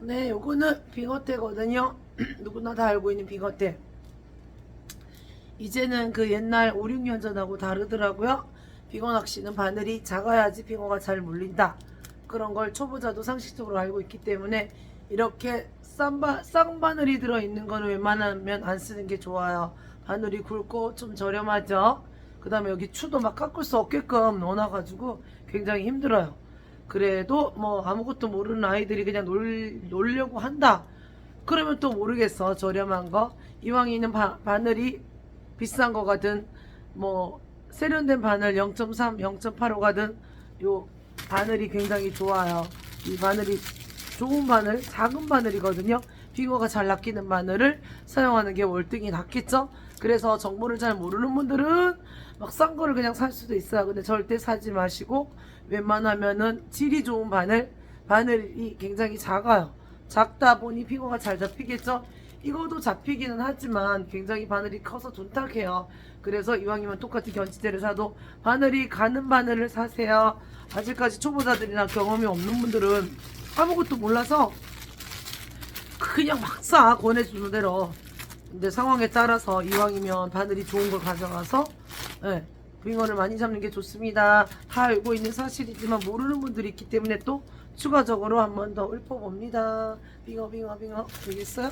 네, 요거는 빙어대거든요. 누구나 다 알고 있는 빙어대. 이제는 그 옛날 5, 6년 전하고 다르더라고요. 빙어 낚시는 바늘이 작아야지 빙어가 잘 물린다. 그런 걸 초보자도 상식적으로 알고 있기 때문에 이렇게 싼, 바, 싼 바늘이 들어있는 거는 웬만하면 안 쓰는 게 좋아요. 바늘이 굵고 좀 저렴하죠. 그 다음에 여기 추도 막 깎을 수 없게끔 넣어놔가지고 굉장히 힘들어요. 그래도 뭐 아무것도 모르는 아이들이 그냥 놀, 놀려고 한다. 그러면 또 모르겠어. 저렴한 거. 이왕이는 바, 바늘이 비싼 거 가든 뭐 세련된 바늘 0.3, 0.85 가든 요 바늘이 굉장히 좋아요. 이 바늘이 좋은 바늘, 작은 바늘이거든요. 빙어가 잘 낚이는 바늘을 사용하는 게 월등히 낫겠죠? 그래서 정보를 잘 모르는 분들은 막 싼 거를 그냥 살 수도 있어요. 근데 절대 사지 마시고 웬만하면은 질이 좋은 바늘, 바늘이 굉장히 작아요. 작다 보니 빙어가 잘 잡히겠죠? 이거도 잡히기는 하지만 굉장히 바늘이 커서 둔탁해요. 그래서 이왕이면 똑같이 견치대를 사도 바늘이 가는 바늘을 사세요. 아직까지 초보자들이나 경험이 없는 분들은 아무것도 몰라서 그냥 막사 권해주는 대로 근데 상황에 따라서 이왕이면 바늘이 좋은 걸 가져가서 예, 빙어를 많이 잡는 게 좋습니다. 다 알고 있는 사실이지만 모르는 분들이 있기 때문에 또 추가적으로 한 번 더 읊어봅니다. 빙어 빙어 빙어 되겠어요?